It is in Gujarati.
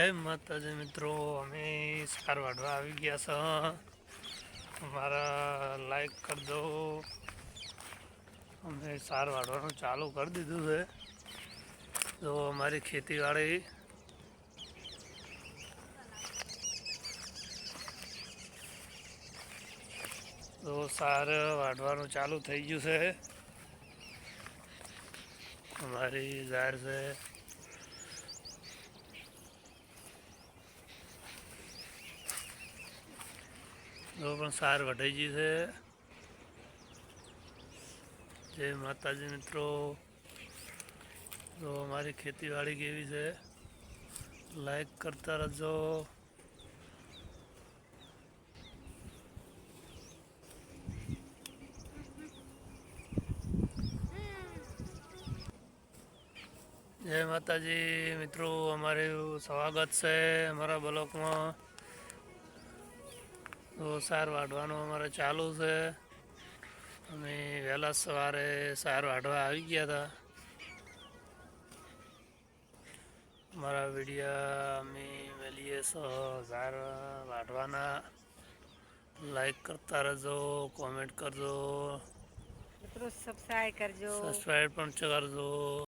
જય માતાજી મિત્રો, અમે સાર વાઢવા આવી ગયા છે. અમારા લાઈક કરી દો. અમે સાર વાઢવાનું ચાલુ કરી દીધું છે. જો અમારી ખેતીવાડી તો સાર વાઢવાનું ચાલુ થઈ ગયું છે. અમારી જાહેર છે. જો પણ સાર વઢાઈ ગઈ છે જય માતાજી મિત્રો તો અમારી ખેતીવાડી કેવી છે લાઈક કરતા રહેજો જય માતાજી મિત્રો અમારું સ્વાગત છે, અમારા બ્લોકમાં। તો સાર વાઢવાનું અમારે ચાલુ છે. અમે વહેલા સવારે સાર વાઢવા આવી ગયા હતા. અમારા વિડીયા અમે સો સાર વાઢવાના. લાઈક કરતા રહેજો કોમેન્ટ કરજો. મિત્રો સબસ્ક્રાઈબ કરજો. સબસ્ક્રાઈબ પણ કરજો.